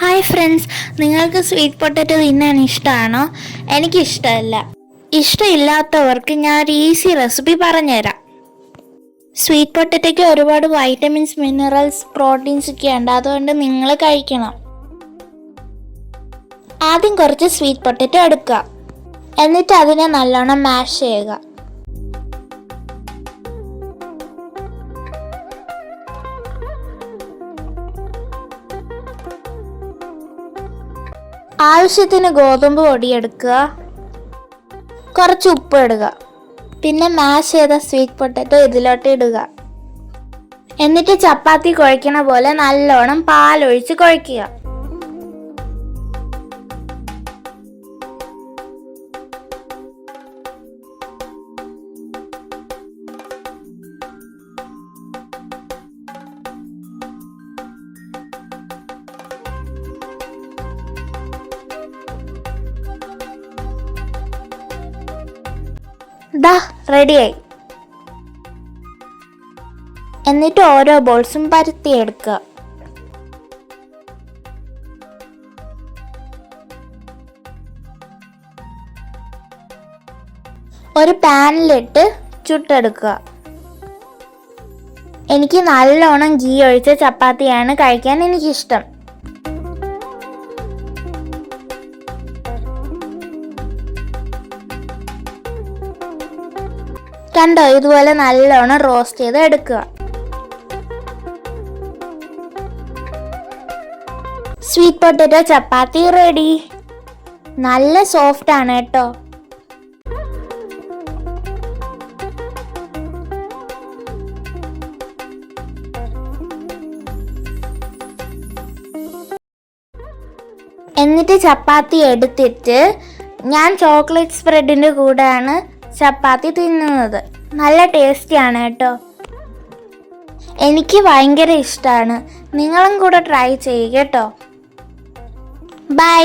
Hi friends നിങ്ങൾക്ക് sweet potato തിന്നാൻ ഇഷ്ടമാണോ എനിക്കിഷ്ടമല്ല. ഇഷ്ടമില്ലാത്തവർക്ക് ഞാൻ ഒരു ഈസി റെസിപ്പി പറഞ്ഞുതരാം. സ്വീറ്റ് പൊട്ടറ്റയ്ക്ക് ഒരുപാട് വൈറ്റമിൻസ് മിനറൽസ് പ്രോട്ടീൻസ് ഒക്കെ ഉണ്ട് അതുകൊണ്ട് നിങ്ങൾ കഴിക്കണം. ആദ്യം കുറച്ച് സ്വീറ്റ് പൊട്ടറ്റോ എടുക്കുക. എന്നിട്ട് അതിനെ നല്ലോണം മാഷ് ചെയ്യുക. ആവശ്യത്തിന് ഗോതമ്പ് പൊടി എടുക്കുക കുറച്ച് ഉപ്പ് ഇടുക. പിന്നെ മാഷ് ചെയ്ത സ്വീറ്റ് പൊട്ടറ്റോ ഇതിലോട്ട് ഇടുക. എന്നിട്ട് ചപ്പാത്തി കുഴക്കണ പോലെ നല്ലോണം പാലൊഴിച്ച് കുഴയ്ക്കുക. ദാ റെഡിയായി. എന്നിട്ട് ഓരോ ബോൾസും പരത്തിയെടുക്കുക. ഒരു പാനിലിട്ട് ചുട്ടെടുക്കുക. എനിക്ക് നല്ലോണം ഗീ ഒഴിച്ച ചപ്പാത്തിയാണ് കഴിക്കാൻ എനിക്കിഷ്ടം. കണ്ടോ? ഇതുപോലെ നല്ലോണം റോസ്റ്റ് ചെയ്ത് എടുക്കുക. സ്വീറ്റ് പൊട്ടറ്റോ ചപ്പാത്തി റെഡി നല്ല സോഫ്റ്റ് ആണ് കേട്ടോ. എന്നിട്ട് ചപ്പാത്തി എടുത്തിട്ട് ഞാൻ ചോക്ലേറ്റ് സ്പ്രെഡിന്റെ കൂടെയാണ് ചപ്പാത്തി തിന്നുന്നത്. നല്ല ടേസ്റ്റിയാണ് കേട്ടോ. എനിക്ക് ഭയങ്കര ഇഷ്ടമാണ് നിങ്ങളും കൂടെ ട്രൈ ചെയ്യുക കേട്ടോ. ബൈ